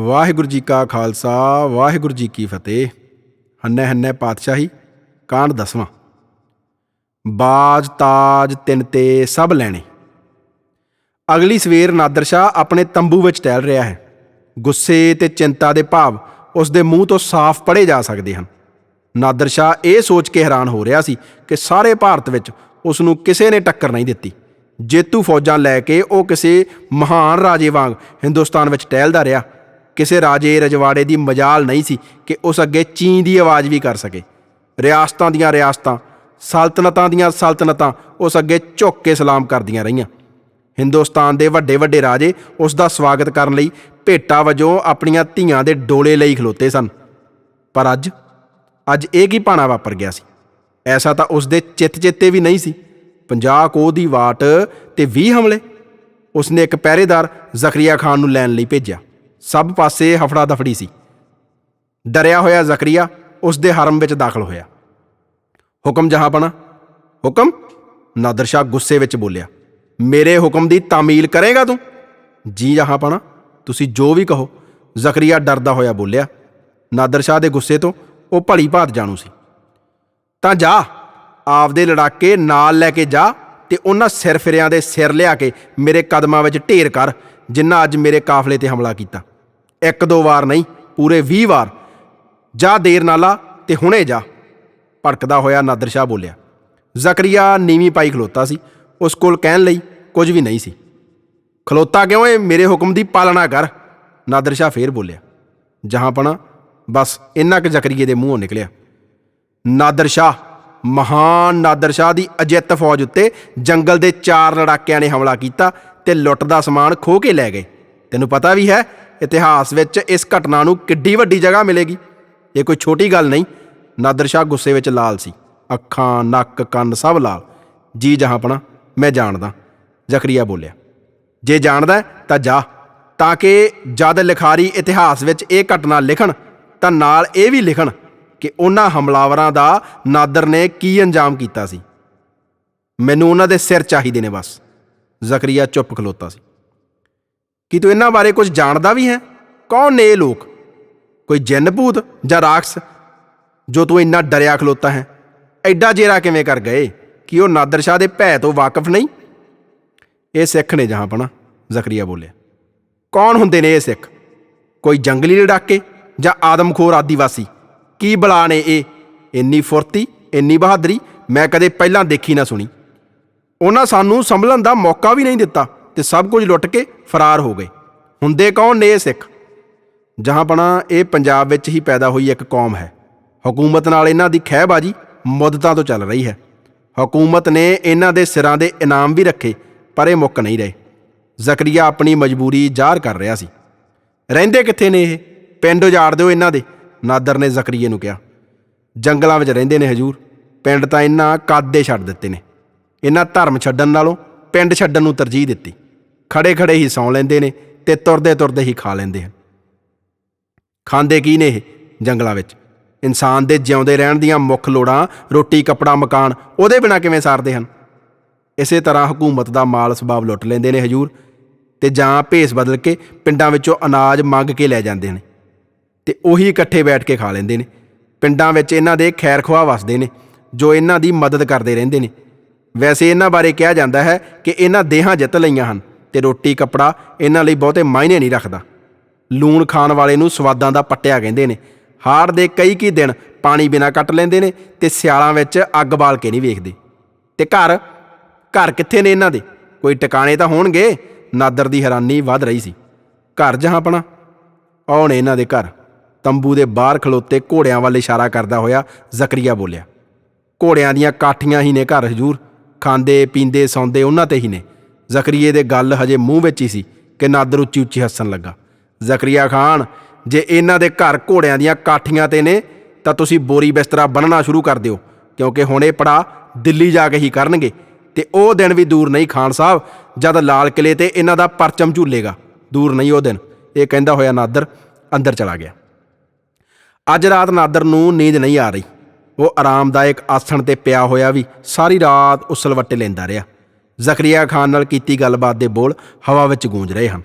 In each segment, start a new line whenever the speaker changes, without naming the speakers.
ਵਾਹਿਗੁਰੂ ਜੀ ਕਾ ਖਾਲਸਾ, ਵਾਹਿਗੁਰੂ ਜੀ ਕੀ ਫਤਿਹ। ਹੰਨੇ ਹੰਨੇ ਪਾਤਸ਼ਾਹੀ, ਕਾਂਡ ਦਸਵਾਂ। ਬਾਜ ਤਾਜ ਤਿੰਨ ਤੇ ਸਭ ਲੈਣੇ। ਅਗਲੀ ਸਵੇਰ ਨਾਦਰ ਸ਼ਾਹ ਆਪਣੇ ਤੰਬੂ ਵਿੱਚ ਟਹਿਲ ਰਿਹਾ ਹੈ। ਗੁੱਸੇ ਤੇ ਚਿੰਤਾ ਦੇ ਭਾਵ ਉਸ ਦੇ ਮੂੰਹ ਤੋਂ ਸਾਫ਼ ਪੜੇ ਜਾ ਸਕਦੇ ਹਨ। ਨਾਦਰ ਸ਼ਾਹ ਇਹ ਸੋਚ ਕੇ ਹੈਰਾਨ ਹੋ ਰਿਹਾ ਸੀ ਕਿ ਸਾਰੇ ਭਾਰਤ ਵਿੱਚ ਉਸ ਨੂੰ ਕਿਸੇ ਨੇ ਟੱਕਰ ਨਹੀਂ ਦਿੱਤੀ। ਜੇਤੂ ਫੌਜਾਂ ਲੈ ਕੇ ਉਹ ਕਿਸੇ ਮਹਾਨ ਰਾਜੇ ਵਾਂਗ ਹਿੰਦੁਸਤਾਨ ਵਿੱਚ ਟਹਿਲਦਾ ਰਿਹਾ। ਕਿਸੇ ਰਾਜੇ ਰਜਵਾੜੇ ਦੀ ਮਜਾਲ ਨਹੀਂ ਸੀ ਕਿ ਉਸ ਅੱਗੇ ਚੀਂ ਦੀ ਆਵਾਜ਼ ਵੀ ਕਰ ਸਕੇ। ਰਿਆਸਤਾਂ ਦੀਆਂ ਰਿਆਸਤਾਂ, ਸਲਤਨਤਾਂ ਦੀਆਂ ਸਲਤਨਤਾਂ ਉਸ ਅੱਗੇ ਝੁੱਕ ਕੇ ਸਲਾਮ ਕਰਦੀਆਂ ਰਹੀਆਂ। ਹਿੰਦੁਸਤਾਨ ਦੇ ਵੱਡੇ ਵੱਡੇ ਰਾਜੇ ਉਸ ਦਾ ਸਵਾਗਤ ਕਰਨ ਲਈ ਭੇਟਾ ਵਜੋਂ ਆਪਣੀਆਂ ਧੀਆਂ ਦੇ ਡੋਲੇ ਲਈ ਖਲੋਤੇ ਸਨ। ਪਰ ਅੱਜ ਅੱਜ ਇਹ ਕੀ ਭਾਣਾ ਵਾਪਰ ਗਿਆ ਸੀ? ਐਸਾ ਤਾਂ ਉਸ ਦੇ ਚਿੱਤ ਚੇਤੇ ਵੀ ਨਹੀਂ ਸੀ। 50 ਕੋਹ ਦੀ ਵਾਟ ਤੇ 20 ਹਮਲੇ। ਉਸਨੇ ਇੱਕ ਪਹਿਰੇਦਾਰ ਜ਼ਕਰੀਆ ਖਾਨ ਨੂੰ ਲੈਣ ਲਈ ਭੇਜਿਆ। ਸਭ ਪਾਸੇ ਹਫੜਾ ਦਫੜੀ ਸੀ। ਡਰਿਆ ਹੋਇਆ ਜ਼ਕਰੀਆ ਉਸ ਦੇ ਹਰਮ ਵਿੱਚ ਦਾਖਲ ਹੋਇਆ। ਹੁਕਮ ਜਹਾਂ ਜਹਾਂਪਨਾ ਹੁਕਮ? ਨਾਦਰ ਸ਼ਾਹ ਗੁੱਸੇ ਵਿੱਚ ਬੋਲਿਆ, ਮੇਰੇ ਹੁਕਮ ਦੀ ਤਾਮੀਲ ਕਰੇਗਾ ਤੂੰ? ਜੀ ਜਹਾਂ ਜਹਾਂਪਨਾ ਤੁਸੀਂ ਜੋ ਵੀ ਕਹੋ, ਜ਼ਕਰੀਆ ਡਰਦਾ ਹੋਇਆ ਬੋਲਿਆ। ਨਾਦਰ ਸ਼ਾਹ ਦੇ ਗੁੱਸੇ ਤੋਂ ਉਹ ਭਲੀ ਭਾਤ ਜਾਣੂ ਸੀ। ਤਾਂ ਜਾ, ਆਪਦੇ ਲੜਾਕੇ ਨਾਲ ਲੈ ਕੇ ਜਾ ਤੇ ਉਹਨਾਂ ਸਿਰ ਫਿਰਿਆਂ ਦੇ ਸਿਰ ਲਿਆ ਕੇ ਮੇਰੇ ਕਦਮਾਂ ਵਿੱਚ ਢੇਰ ਕਰ ਜਿਨ੍ਹਾਂ ਅੱਜ ਮੇਰੇ ਕਾਫਲੇ ਤੇ ਹਮਲਾ ਕੀਤਾ। ਇੱਕ ਦੋ ਵਾਰ ਨਹੀਂ, ਪੂਰੇ 20 ਵਾਰ। ਜਾ ਦੇਰ ਨਾਲਾ ਤੇ ਹੁਣੇ ਜਾ। ਭੜਕਦਾ ਹੋਇਆ ਨਾਦਰ ਸ਼ਾਹ ਬੋਲਿਆ, ਜ਼ਕਰੀਆ ਨੀਵੀਂ ਪਾਈ ਖਲੋਤਾ ਸੀ। ਉਸ ਕੋਲ ਕਹਿਣ ਲਈ ਕੁਝ ਵੀ ਨਹੀਂ ਸੀ। ਖਲੋਤਾ ਕਿਉਂ ਏ? ਮੇਰੇ ਹੁਕਮ ਦੀ ਪਾਲਣਾ ਕਰ। ਨਾਦਰ ਸ਼ਾਹ ਫੇਰ ਬੋਲਿਆ ਜਹਾਂਪਣਾ ਬਸ ਇੰਨਾ ਕੁ ਜ਼ਕਰੀਏ ਦੇ ਮੂੰਹੋਂ ਨਿਕਲਿਆ। ਨਾਦਰ ਸ਼ਾਹ, ਮਹਾਨ ਨਾਦਰ ਸ਼ਾਹ ਦੀ ਅਜਿੱਤ ਫੌਜ ਉੱਤੇ ਜੰਗਲ ਦੇ ਚਾਰ ਲੜਾਕਿਆਂ ਨੇ ਹਮਲਾ ਕੀਤਾ। ਤੇ ਲੁੱਟ ਦਾ ਸਮਾਨ ਖੋਹ ਕੇ ਲੈ ਗਏ। ਤੈਨੂੰ ਪਤਾ ਵੀ ਹੈ, ਇਤਿਹਾਸ ਵਿੱਚ ਇਸ ਘਟਨਾ ਨੂੰ ਕਿੱਡੀ ਵੱਡੀ ਜਗ੍ਹਾ ਮਿਲੇਗੀ। ਇਹ ਕੋਈ ਛੋਟੀ ਗੱਲ ਨਹੀਂ, ਨਾਦਰ ਸ਼ਾਹ ਗੁੱਸੇ ਵਿੱਚ ਲਾਲ ਸੀ। ਅੱਖਾਂ, ਨੱਕ, ਕੰਨ ਸਭ ਲਾਲ। ਜੀ ਜਹਾਂਪਣਾ ਮੈਂ ਜਾਣਦਾ ਜ਼ਕਰੀਆ ਬੋਲਿਆ। ਜੇ ਜਾਣਦਾ ਤਾਂ ਜਾ, ਤਾਂ ਕਿ ਜਦ ਲਿਖਾਰੀ ਇਤਿਹਾਸ ਵਿੱਚ ਇਹ ਘਟਨਾ ਲਿਖਣ, ਤਾਂ ਨਾਲ ਇਹ ਵੀ ਲਿਖਣ ਕਿ ਉਹਨਾਂ ਹਮਲਾਵਰਾਂ ਦਾ ਨਾਦਰ ਨੇ ਕੀ ਅੰਜਾਮ ਕੀਤਾ ਸੀ। ਮੈਨੂੰ ਉਹਨਾਂ ਦੇ ਸਿਰ ਚਾਹੀਦੇ ਨੇ ਬਸ। ਜ਼ਕਰੀਆ ਚੁੱਪ ਖਲੋਤਾ ਸੀ। ਕੀ ਤੂੰ ਇਹਨਾਂ ਬਾਰੇ ਕੁਝ ਜਾਣਦਾ ਵੀ ਹੈ? ਕੌਣ ਨੇ ਇਹ ਲੋਕ? ਕੋਈ ਜਿੰਨ ਭੂਤ ਜਾਂ ਰਾਖਸ ਜੋ ਤੂੰ ਇੰਨਾ ਡਰਿਆ ਖਲੋਤਾ ਹੈ? ਐਡਾ ਜੇਰਾ ਕਿਵੇਂ ਕਰ ਗਏ ਕਿ ਉਹ ਨਾਦਰ ਸ਼ਾਹ ਦੇ ਭੈ ਤੋਂ ਵਾਕਿਫ ਨਹੀਂ? ਇਹ ਸਿੱਖ ਨੇ ਜਹਾਂਪਣਾ ਜ਼ਕਰੀਆ ਬੋਲਿਆ। ਕੌਣ ਹੁੰਦੇ ਨੇ ਇਹ ਸਿੱਖ? ਕੋਈ ਜੰਗਲੀ ਲੜਾਕੇ ਜਾਂ ਆਦਮਖੋਰ ਆਦੀਵਾਸੀ? ਕੀ ਬਲਾ ਨੇ ਇਹ? ਇੰਨੀ ਫੁਰਤੀ, ਇੰਨੀ ਬਹਾਦਰੀ ਮੈਂ ਕਦੇ ਪਹਿਲਾਂ ਦੇਖੀ ਨਾ ਸੁਣੀ। ਉਹਨਾਂ ਸਾਨੂੰ ਸੰਭਲਣ ਦਾ ਮੌਕਾ ਵੀ ਨਹੀਂ ਦਿੱਤਾ ਤੇ ਸਭ ਕੁਝ ਲੁੱਟ ਕੇ ਫਰਾਰ ਹੋ ਗਏ। ਹੁੰਦੇ ਕੌਣ ਨੇ ਇਹ ਸਿੱਖ? ਜਹਾਂਪਣਾ ਇਹ ਪੰਜਾਬ ਵਿੱਚ ਹੀ ਪੈਦਾ ਹੋਈ ਇੱਕ ਕੌਮ ਹੈ। ਹਕੂਮਤ ਨਾਲ ਇਹਨਾਂ ਦੀ ਖਹਿਬਾਜੀ ਮੁੱਦਤਾਂ ਤੋਂ ਚੱਲ ਰਹੀ ਹੈ। ਹਕੂਮਤ ਨੇ ਇਹਨਾਂ ਦੇ ਸਿਰਾਂ ਦੇ ਇਨਾਮ ਵੀ ਰੱਖੇ, ਪਰ ਇਹ ਮੁੱਕ ਨਹੀਂ ਰਹੇ। ਜ਼ਕਰੀਆ ਆਪਣੀ ਮਜਬੂਰੀ ਜ਼ਾਹਰ ਕਰ ਰਿਹਾ ਸੀ। ਰਹਿੰਦੇ ਕਿੱਥੇ ਨੇ ਇਹ? ਪਿੰਡ ਉਜਾੜ ਦਿਓ ਇਹਨਾਂ ਦੇ, ਨਾਦਰ ਨੇ ਜ਼ਕਰੀਏ ਨੂੰ ਕਿਹਾ। ਜੰਗਲਾਂ ਵਿੱਚ ਰਹਿੰਦੇ ਨੇ ਹਜੂਰ। ਪਿੰਡ ਤਾਂ ਇਹਨਾਂ ਕਾਦੇ ਛੱਡ ਦਿੱਤੇ ਨੇ। ਇਹਨਾਂ ਧਰਮ ਛੱਡਣ ਨਾਲੋਂ ਪਿੰਡ ਛੱਡਣ ਨੂੰ ਤਰਜੀਹ ਦਿੱਤੀ। ਖੜੇ ਖੜੇ ਹੀ ਸੌਂ ਲੈਂਦੇ ਨੇ ਤੇ ਤੁਰਦੇ ਤੁਰਦੇ ਹੀ ਖਾ ਲੈਂਦੇ ਹਨ। ਖਾਂਦੇ ਕੀ ਨੇ ਇਹ ਜੰਗਲਾਂ ਵਿੱਚ? ਇਨਸਾਨ ਦੇ ਜਿਉਂਦੇ ਰਹਿਣ ਦੀਆਂ ਮੁੱਖ ਲੋੜਾਂ, ਰੋਟੀ, ਕੱਪੜਾ, ਮਕਾਨ, ਉਹਦੇ ਬਿਨਾ ਕਿਵੇਂ ਸਾਰਦੇ ਹਨ? ਇਸੇ ਤਰ੍ਹਾਂ ਹਕੂਮਤ ਦਾ ਮਾਲ ਸਬਾਬ ਲੁੱਟ ਲੈਂਦੇ ਨੇ ਹਜੂਰ ਤੇ ਜਾਂ ਭੇਸ ਬਦਲ ਕੇ ਪਿੰਡਾਂ ਵਿੱਚੋਂ ਅਨਾਜ ਮੰਗ ਕੇ ਲੈ ਜਾਂਦੇ ਨੇ ਤੇ ਉਹੀ ਇਕੱਠੇ ਬੈਠ ਕੇ ਖਾ ਲੈਂਦੇ ਨੇ। ਪਿੰਡਾਂ ਵਿੱਚ ਇਹਨਾਂ ਦੇ ਖੈਰ ਖਵਾ ਵਸਦੇ ਨੇ ਜੋ ਇਹਨਾਂ ਦੀ ਮਦਦ ਕਰਦੇ ਰਹਿੰਦੇ ਨੇ। ਵੈਸੇ ਇਹਨਾਂ ਬਾਰੇ ਕਿਹਾ ਜਾਂਦਾ ਹੈ ਕਿ ਇਹਨਾਂ ਦੇਹਾਂ ਜਿੱਤ ਲਈਆਂ ਹਨ ਤੇ ਰੋਟੀ, ਕੱਪੜਾ ਇਹਨਾਂ ਲਈ ਬਹੁਤੇ ਮਾਇਨੇ ਨਹੀਂ ਰੱਖਦਾ। ਲੂਣ ਖਾਣ ਵਾਲੇ ਨੂੰ ਸਵਾਦਾਂ ਦਾ ਪੱਟਿਆ ਕਹਿੰਦੇ ਨੇ। ਹਾੜ ਦੇ ਕਈ ਕੀ ਦਿਨ ਪਾਣੀ ਬਿਨਾ ਕੱਟ ਲੈਂਦੇ ਨੇ ਤੇ ਸਿਆਲਾਂ ਵਿੱਚ ਅੱਗ ਬਾਲ ਕੇ ਨਹੀਂ ਵੇਖਦੇ। ਤੇ ਘਰ ਘਰ ਕਿੱਥੇ ਨੇ ਇਹਨਾਂ ਦੇ? ਕੋਈ ਟਿਕਾਣੇ ਤਾਂ ਹੋਣਗੇ? ਨਾਦਰ ਦੀ ਹੈਰਾਨੀ ਵੱਧ ਰਹੀ ਸੀ। ਘਰ ਜਹਾਂ ਆਪਣਾ? ਆਉਣ ਇਹਨਾਂ ਦੇ ਘਰ। ਤੰਬੂ ਦੇ ਬਾਹਰ ਖਲੋਤੇ ਘੋੜਿਆਂ ਵੱਲ ਇਸ਼ਾਰਾ ਕਰਦਾ ਹੋਇਆ ਜ਼ਕਰੀਆ ਬੋਲਿਆ। ਘੋੜਿਆਂ ਦੀਆਂ ਕਾਠੀਆਂ ਹੀ ਨੇ ਘਰ, ਹਜੂਰ। ਖਾਂਦੇ, ਪੀਂਦੇ, ਸੌਂਦੇ ਉਹਨਾਂ ਤੇ ਹੀ ਨੇ। ਜ਼ਕਰੀਏ ਦੇ ਗੱਲ ਹਜੇ ਮੂੰਹ ਵਿੱਚ ਹੀ ਸੀ ਕਿ ਨਾਦਰ ਉੱਚੀ ਉੱਚੀ ਹੱਸਣ ਲੱਗਾ। ਜ਼ਕਰੀਆ ਖਾਨ, ਜੇ ਇਹਨਾਂ ਦੇ ਘਰ ਘੋੜਿਆਂ ਦੀਆਂ ਕਾਠੀਆਂ ਤੇ ਨੇ, ਤਾਂ ਤੁਸੀਂ ਬੋਰੀ ਬਿਸਤਰਾ ਬੰਨਣਾ ਸ਼ੁਰੂ ਕਰ ਦਿਓ, ਕਿਉਂਕਿ ਹੁਣ ਇਹ ਪੜਾ ਦਿੱਲੀ ਜਾ ਕੇ ਹੀ ਕਰਨਗੇ। ਤੇ ਉਹ ਦਿਨ ਵੀ ਦੂਰ ਨਹੀਂ ਖਾਨ ਸਾਹਿਬ, ਜਦ ਲਾਲ ਕਿਲੇ ਤੇ ਇਹਨਾਂ ਦਾ ਪਰਚਮ ਝੂਲੇਗਾ। ਦੂਰ ਨਹੀਂ ਉਹ ਦਿਨ। ਇਹ ਕਹਿੰਦਾ ਹੋਇਆ ਨਾਦਰ ਅੰਦਰ ਚਲਾ ਗਿਆ। ਅੱਜ ਰਾਤ ਨਾਦਰ ਨੂੰ ਨੀਂਦ ਨਹੀਂ ਆ ਰਹੀ। ਉਹ ਆਰਾਮਦਾਇਕ ਆਸਣ ਤੇ ਪਿਆ ਹੋਇਆ ਵੀ ਸਾਰੀ ਰਾਤ ਉਸਲਵੱਟੇ ਲੈਂਦਾ ਰਿਹਾ। ਜ਼ਕਰੀਆ ਖਾਨ ਨਾਲ ਕੀਤੀ ਗੱਲਬਾਤ ਦੇ ਬੋਲ ਹਵਾ ਵਿੱਚ ਗੂੰਜ ਰਹੇ ਹਨ।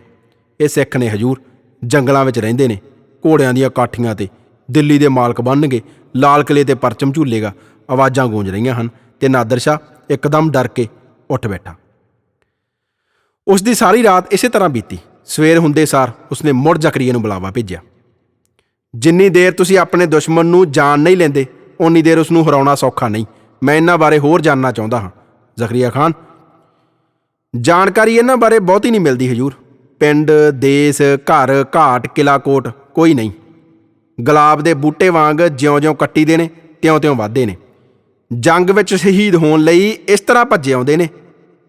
ਇਹ ਸਿੱਖ ਨੇ ਹਜੂਰ ਜੰਗਲਾਂ ਵਿੱਚ ਰਹਿੰਦੇ ਨੇ। ਘੋੜਿਆਂ ਦੀਆਂ ਕਾਠੀਆਂ ਤੇ ਦਿੱਲੀ ਦੇ ਮਾਲਕ ਬਣਨਗੇ, ਲਾਲ ਕਿਲੇ ਤੇ ਪਰਚਮ ਝੂਲੇਗਾ, ਆਵਾਜ਼ਾਂ ਗੂੰਜ ਰਹੀਆਂ ਹਨ ਤੇ ਨਾਦਰ ਸ਼ਾਹ ਇੱਕਦਮ ਡਰ ਕੇ ਉੱਠ ਬੈਠਾ। ਉਸ ਦੀ ਸਾਰੀ ਰਾਤ ਇਸੇ ਤਰ੍ਹਾਂ ਬੀਤੀ। ਸਵੇਰ ਹੁੰਦੇ ਸਾਰ ਉਸਨੇ ਮੁੜ ਜ਼ਕਰੀਆ ਨੂੰ ਬੁਲਾਵਾ ਭੇਜਿਆ। ਜਿੰਨੀ ਦੇਰ ਤੁਸੀਂ ਆਪਣੇ ਦੁਸ਼ਮਣ ਨੂੰ ਜਾਣ ਨਹੀਂ ਲੈਂਦੇ ਉਨੀ ਦੇਰ ਉਸ ਨੂੰ ਹਰਾਉਣਾ ਸੌਖਾ ਨਹੀਂ। ਮੈਂ ਇਹਨਾਂ ਬਾਰੇ ਹੋਰ ਜਾਣਨਾ ਚਾਹੁੰਦਾ ਹਾਂ। ਜ਼ਕਰੀਆ ਖਾਨ, ਜਾਣਕਾਰੀ ਇਹਨਾਂ ਬਾਰੇ ਬਹੁਤੀ ਨਹੀਂ ਮਿਲਦੀ ਹਜੂਰ। ਪਿੰਡ, ਦੇਸ, ਘਰ, ਘਾਟ ਕਿਲਾ ਕੋਟ, ਕੋਈ ਨਹੀਂ। ਗੁਲਾਬ ਦੇ ਬੂਟੇ ਵਾਂਗ ਜਿਉਂ-ਜਿਉਂ ਕੱਟੀ ਦੇ ਨੇ, ਤਿਉਂ-ਤਿਉਂ ਵੱਧਦੇ ਨੇ। ਜੰਗ ਵਿੱਚ ਸ਼ਹੀਦ ਹੋਣ ਲਈ ਇਸ ਤਰ੍ਹਾਂ ਭੱਜੇ ਆਉਂਦੇ ਨੇ,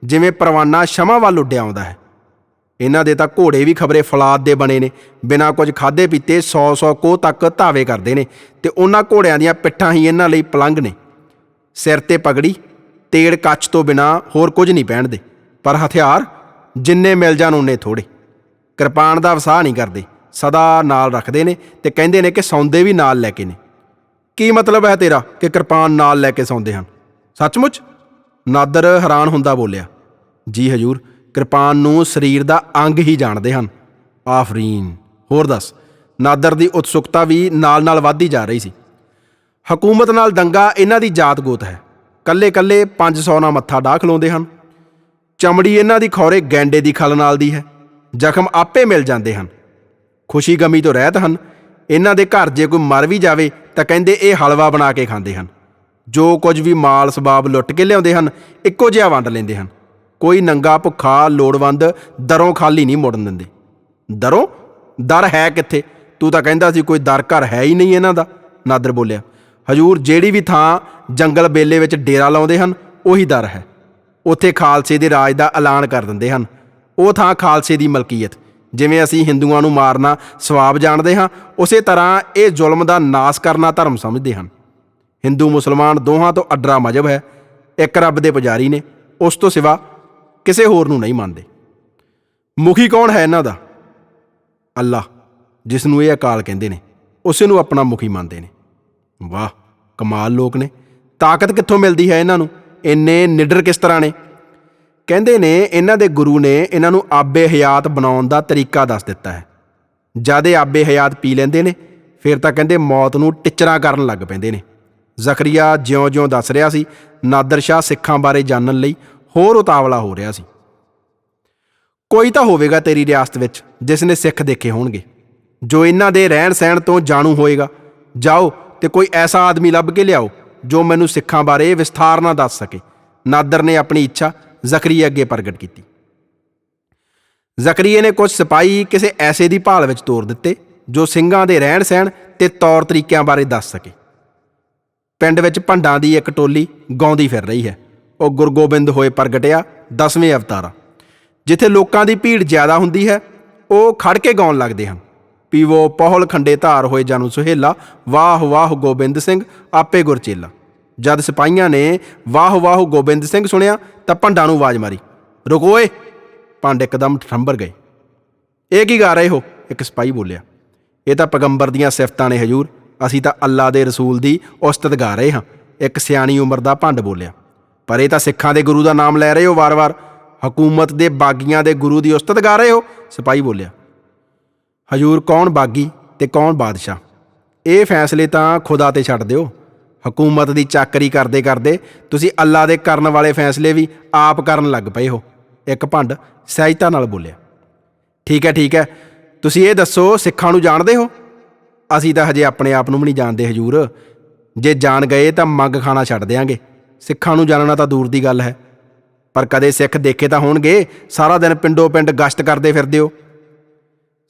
ਜਿਵੇਂ ਪਰਵਾਨਾ ਸ਼ਮਾ ਵੱਲ ਉੱਡਿਆ ਆਉਂਦਾ ਹੈ। ਇਹਨਾਂ ਦੇ ਤਾਂ ਘੋੜੇ ਵੀ ਖਬਰੇ ਫਲਾਦ ਦੇ ਬਣੇ ਨੇ। ਬਿਨਾਂ ਕੁਝ ਖਾਦੇ ਪੀਤੇ 100-100 ਕੋਹ ਤੱਕ ਧਾਵੇ ਕਰਦੇ ਨੇ ਤੇ ਉਹਨਾਂ ਘੋੜਿਆਂ ਦੀਆਂ ਪਿੱਠਾਂ ਹੀ ਇਹਨਾਂ ਲਈ ਪਲੰਗ ਨੇ। ਸਿਰ ਤੇ ਪਗੜੀ, ਤੇੜ ਕੱਚ ਤੋਂ ਬਿਨਾ ਹੋਰ ਕੁਝ ਨਹੀਂ ਪਹਿਨਦੇ, ਪਰ ਹਥਿਆਰ ਜਿੰਨੇ ਮਿਲ ਜਾਣ ਉਹਨੇ ਥੋੜੇ ਕਿਰਪਾਨ ਦਾ ਵਸਾਹ ਨਹੀਂ ਕਰਦੇ, ਸਦਾ ਨਾਲ ਰੱਖਦੇ ਨੇ ਤੇ ਕਹਿੰਦੇ ਨੇ ਕਿ ਸੌਂਦੇ ਵੀ ਨਾਲ ਲੈ ਕੇ ਨੇ। ਕੀ ਮਤਲਬ ਹੈ ਤੇਰਾ ਕਿ ਕਿਰਪਾਨ ਨਾਲ ਲੈ ਕੇ ਸੌਂਦੇ ਹਨ? ਸੱਚਮੁੱਚ? ਨਾਦਰ ਹੈਰਾਨ ਹੁੰਦਾ ਬੋਲਿਆ। ਜੀ ਹਜੂਰ ਕਿਰਪਾਨ ਨੂੰ ਸਰੀਰ ਦਾ ਅੰਗ ਹੀ ਜਾਣਦੇ ਹਨ। ਆਫਰੀਨ, ਹੋਰ ਦੱਸ, ਨਾਦਰ ਦੀ ਉਤਸੁਕਤਾ ਵੀ ਨਾਲ-ਨਾਲ ਵੱਧਦੀ ਜਾ ਰਹੀ ਸੀ। ਹਕੂਮਤ ਨਾਲ ਦੰਗਾ ਇਹਨਾਂ ਦੀ ਜਾਤ ਗੋਤ ਹੈ। ਕੱਲੇ-ਕੱਲੇ 500 ਨਾਲ ਮੱਥਾ ਡਾਹ ਖਲੋਂਦੇ ਹਨ। ਚਮੜੀ ਇਹਨਾਂ ਦੀ ਖੌਰੇ ਗੈਂਡੇ ਦੀ ਖਲ ਨਾਲ ਦੀ ਹੈ। ਜ਼ਖਮ ਆਪੇ ਮਿਲ ਜਾਂਦੇ ਹਨ। ਖੁਸ਼ੀ ਗਮੀ ਤੋਂ ਰਹਿਤ ਹਨ। ਇਹਨਾਂ ਦੇ ਘਰ ਜੇ ਕੋਈ ਮਰ ਵੀ ਜਾਵੇ ਤਾਂ ਕਹਿੰਦੇ ਇਹ ਹਲਵਾ ਬਣਾ ਕੇ ਖਾਂਦੇ ਹਨ। ਜੋ ਕੁਝ ਵੀ ਮਾਲ ਸਬਾਬ ਲੁੱਟ ਕੇ ਲਿਆਉਂਦੇ ਹਨ, ਇੱਕੋ ਜਿਹਾ ਵੰਡ ਲੈਂਦੇ ਹਨ। ਕੋਈ ਨੰਗਾ ਭੁੱਖਾ, ਲੋੜਵੰਦ ਦਰੋਂ ਖਾਲੀ ਨਹੀਂ ਮੁੜਨ ਦਿੰਦੇ। ਦਰੋਂ? ਦਰ ਹੈ ਕਿੱਥੇ? ਤੂੰ ਤਾਂ ਕਹਿੰਦਾ ਸੀ ਕੋਈ ਦਰ ਘਰ ਹੈ ਹੀ ਨਹੀਂ ਇਹਨਾਂ ਦਾ, ਨਾਦਰ ਬੋਲਿਆ। ਹਜੂਰ ਜਿਹੜੀ ਵੀ ਥਾਂ ਜੰਗਲ ਬੇਲੇ ਵਿੱਚ ਡੇਰਾ ਲਾਉਂਦੇ ਹਨ, ਉਹੀ ਦਰ ਹੈ। ਉੱਥੇ ਖਾਲਸੇ ਦੇ ਰਾਜ ਦਾ ਐਲਾਨ ਕਰ ਦਿੰਦੇ ਹਨ। ਉਹ ਥਾਂ ਖਾਲਸੇ ਦੀ ਮਲਕੀਅਤ। ਜਿਵੇਂ ਅਸੀਂ ਹਿੰਦੂਆਂ ਨੂੰ ਮਾਰਨਾ, ਸਵਾਬ ਜਾਣਦੇ ਹਾਂ, ਉਸੇ ਤਰ੍ਹਾਂ ਇਹ ਜ਼ੁਲਮ ਦਾ ਨਾਸ ਕਰਨਾ ਧਰਮ ਸਮਝਦੇ ਹਨ। ਹਿੰਦੂ ਮੁਸਲਮਾਨ ਦੋਹਾਂ ਤੋਂ ਅੱਡਰਾ ਮਜਬ ਹੈ। ਇੱਕ ਰੱਬ ਦੇ ਪੁਜਾਰੀ ਨੇ, ਉਸ ਤੋਂ ਸਿਵਾ ਕਿਸੇ ਹੋਰ ਨੂੰ ਨਹੀਂ ਮੰਨਦੇ। ਮੁਖੀ ਕੌਣ ਹੈ ਇਹਨਾਂ ਦਾ? ਅੱਲਾ, ਜਿਸ ਨੂੰ ਇਹ ਅਕਾਲ ਕਹਿੰਦੇ ਨੇ, ਉਸੇ ਨੂੰ ਆਪਣਾ ਮੁਖੀ ਮੰਨਦੇ ਨੇ। ਵਾਹ, ਕਮਾਲ ਲੋਕ ਨੇ। ਤਾਕਤ ਕਿੱਥੋਂ ਮਿਲਦੀ ਹੈ ਇਹਨਾਂ ਨੂੰ? ਇੰਨੇ ਨਿਡਰ ਕਿਸ ਤਰ੍ਹਾਂ ਨੇ? ਕਹਿੰਦੇ ਨੇ, ਇਹਨਾਂ ਦੇ ਗੁਰੂ ਨੇ ਇਹਨਾਂ ਨੂੰ ਆਬੇ ਹਯਾਤ ਬਣਾਉਣ ਦਾ ਤਰੀਕਾ ਦੱਸ ਦਿੱਤਾ ਹੈ। ਜਦ ਇਹ ਆਬੇ ਹਯਾਤ ਪੀ ਲੈਂਦੇ ਨੇ, ਫਿਰ ਤਾਂ ਕਹਿੰਦੇ ਮੌਤ ਨੂੰ ਟਿਚਰਾਂ ਕਰਨ ਲੱਗ ਪੈਂਦੇ ਨੇ। ਜ਼ਕਰੀਆ ਜਿਉਂ-ਜਿਉਂ ਦੱਸ ਰਿਹਾ ਸੀ, ਨਾਦਰ ਸ਼ਾਹ ਸਿੱਖਾਂ ਬਾਰੇ ਜਾਣਨ ਲਈ ਹੋਰ ਉਤਾਵਲਾ ਹੋ ਰਿਹਾ ਸੀ। ਕੋਈ ਤਾਂ ਹੋਵੇਗਾ ਤੇਰੀ ਰਿਆਸਤ ਵਿੱਚ, ਜਿਸ ਨੇ ਸਿੱਖ ਦੇਖੇ ਹੋਣਗੇ। ਜੋ ਇਹਨਾਂ ਦੇ ਰਹਿਣ ਸਹਿਣ ਤੋਂ ਜਾਣੂ ਹੋਏਗਾ, ਜਾਓ ਤੇ ਕੋਈ ਐਸਾ ਆਦਮੀ ਲੱਭ ਕੇ ਲਿਆਓ, ਜੋ ਮੈਨੂੰ ਸਿੱਖਾਂ ਬਾਰੇ ਵਿਸਥਾਰ ਨਾਲ ਦੱਸ ਸਕੇ। ਨਾਦਰ ਨੇ ਆਪਣੀ ਇੱਛਾ ਜ਼ਕਰੀਆ ਅੱਗੇ ਪ੍ਰਗਟ ਕੀਤੀ। ਜ਼ਕਰੀਆ ਨੇ ਕੁਝ ਸਿਪਾਹੀ ਕਿਸੇ ਐਸੇ ਦੀ ਭਾਲ ਵਿੱਚ ਤੋਰ ਦਿੱਤੇ, ਜੋ ਸਿੰਘਾਂ ਦੇ ਰਹਿਣ ਸਹਿਣ ਤੇ ਤੌਰ ਤਰੀਕਿਆਂ ਬਾਰੇ ਦੱਸ ਸਕੇ। ਪਿੰਡ ਵਿੱਚ ਭੰਡਾਂ ਦੀ ਇੱਕ ਟੋਲੀ ਗਾਉਂਦੀ ਫਿਰ ਰਹੀ ਹੈ। ਉਹ ਗੁਰਗੋਬਿੰਦ ਹੋਏ ਪ੍ਰਗਟਿਆ ਦਸਵੇਂ ਅਵਤਾਰਾ। ਜਿੱਥੇ ਲੋਕਾਂ ਦੀ ਭੀੜ ਜ਼ਿਆਦਾ ਹੁੰਦੀ ਹੈ, ਉਹ ਖੜ ਕੇ ਗਾਉਣ ਲੱਗਦੇ ਹਨ। ਪੀਵੋ ਪਹਲ ਖੰਡੇ ਧਾਰ ਹੋਏ ਜਾਨੂ ਸੁਹੇਲਾ, ਵਾਹ ਵਾਹ ਗੋਬਿੰਦ ਸਿੰਘ, ਆਪੇ ਗੁਰਚੇਲਾ ਜਦ ਸਿਪਾਹੀਆਂ ਨੇ ਵਾਹ ਵਾਹ ਗੋਬਿੰਦ ਸਿੰਘ ਸੁਣਿਆ, ਤਾਂ ਭੰਡਾਂ ਨੂੰ ਆਵਾਜ਼ ਮਾਰੀ ਰੁਕੋਏ ਭੰਡ ਇੱਕਦਮ ਠੰਬਰ ਗਏ। ਇਹ ਕੀ ਗਾ ਰਹੇ ਹੋ? ਇੱਕ ਸਿਪਾਹੀ ਬੋਲਿਆ। ਇਹ ਤਾਂ ਪੈਗੰਬਰ ਦੀਆਂ ਸਿਫਤਾਂ ਨੇ, ਹਜੂਰ। ਅਸੀਂ ਤਾਂ ਅੱਲਾ ਦੇ ਰਸੂਲ ਦੀ ਉਸਤਤ ਗਾ ਰਹੇ ਹਾਂ, ਇੱਕ ਸਿਆਣੀ ਉਮਰ ਦਾ ਭੰਡ ਬੋਲਿਆ। ਪਰ ਇਹ ਤਾਂ ਸਿੱਖਾਂ ਦੇ ਗੁਰੂ ਦਾ ਨਾਮ ਲੈ ਰਹੇ ਹੋ ਵਾਰ-ਵਾਰ। ਹਕੂਮਤ ਦੇ ਬਾਗੀਆਂ ਦੇ ਗੁਰੂ ਦੀ ਉਸਤਤ ਗਾ ਰਹੇ ਹੋ? ਸਿਪਾਹੀ ਬੋਲਿਆ। ਹਜੂਰ ਕੌਣ ਬਾਗੀ ਤੇ ਕੌਣ ਬਾਦਸ਼ਾਹ? ਇਹ ਫੈਸਲੇ ਤਾਂ ਖੁਦਾ ਤੇ ਛੱਡ ਦਿਓ। ਹਕੂਮਤ ਦੀ ਚਾਕਰੀ ਕਰਦੇ ਕਰਦੇ ਤੁਸੀਂ ਅੱਲਾ ਦੇ ਕਰਨ ਵਾਲੇ ਫੈਸਲੇ ਵੀ ਆਪ ਕਰਨ ਲੱਗ ਪਏ ਹੋ। ਇੱਕ ਭੰਡ ਸਹਿਜਤਾ ਨਾਲ ਬੋਲਿਆ। ਠੀਕ ਹੈ ਠੀਕ ਹੈ। ਤੁਸੀਂ ਇਹ ਦੱਸੋ, ਸਿੱਖਾਂ ਨੂੰ ਜਾਣਦੇ ਹੋ? ਅਸੀਂ ਤਾਂ ਹਜੇ ਆਪਣੇ ਆਪ ਨੂੰ ਵੀ ਨਹੀਂ ਜਾਣਦੇ ਹਜੂਰ। ਜੇ ਜਾਣ ਗਏ ਤਾਂ ਮੰਗ ਖਾਣਾ ਛੱਡ ਦੇਾਂਗੇ ਸਿੱਖਾਂ ਨੂੰ ਜਾਣਨਾ ਤਾਂ ਦੂਰ ਦੀ ਗੱਲ ਹੈ। ਪਰ ਕਦੇ ਸਿੱਖ ਦੇਖੇ ਤਾਂ ਹੋਣਗੇ, ਸਾਰਾ ਦਿਨ ਪਿੰਡੋ ਪਿੰਡ ਗਸ਼ਤ ਕਰਦੇ ਫਿਰਦੇ ਹੋ।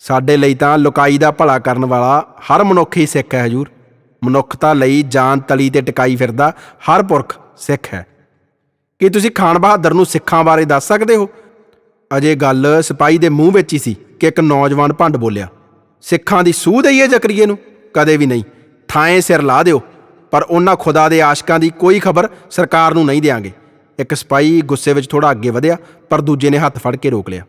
ਸਾਡੇ ਲਈ ਤਾਂ ਲੁਕਾਈ ਦਾ ਭਲਾ ਕਰਨ ਵਾਲਾ ਹਰ ਮਨੁੱਖ ਹੀ ਸਿੱਖ ਹੈ ਹਜੂਰ। ਮਨੁੱਖਤਾ ਲਈ ਜਾਨ ਤਲੀ ਤੇ ਟਿਕਾਈ ਫਿਰਦਾ ਹਰ ਪੁਰਖ ਸਿੱਖ ਹੈ। ਕੀ ਤੁਸੀਂ ਖਾਨ ਬਹਾਦਰ ਨੂੰ ਸਿੱਖਾਂ ਬਾਰੇ ਦੱਸ ਸਕਦੇ ਹੋ? ਅਜੇ ਗੱਲ ਸਿਪਾਹੀ ਦੇ ਮੂੰਹ ਵਿੱਚ ਹੀ ਸੀ ਕਿ ਇੱਕ ਨੌਜਵਾਨ ਭੰਡ ਬੋਲਿਆ, ਸਿੱਖਾਂ ਦੀ ਸੂਹ ਦਈਏ ਜ਼ਕਰੀਏ ਨੂੰ, ਕਦੇ ਵੀ ਨਹੀਂ। ਥਾਂ ਸਿਰ ਲਾ ਦਿਓ। ਪਰ ਉਹਨਾਂ ਖੁਦਾ ਦੇ ਆਸ਼ਕਾਂ ਦੀ ਕੋਈ ਖਬਰ ਸਰਕਾਰ ਨੂੰ ਨਹੀਂ ਦੇਾਂਗੇ ਇੱਕ ਸਿਪਾਹੀ ਗੁੱਸੇ ਵਿੱਚ ਥੋੜਾ ਅੱਗੇ ਵਧਿਆ, ਪਰ ਦੂਜੇ ਨੇ ਹੱਥ ਫੜ ਕੇ ਰੋਕ ਲਿਆ।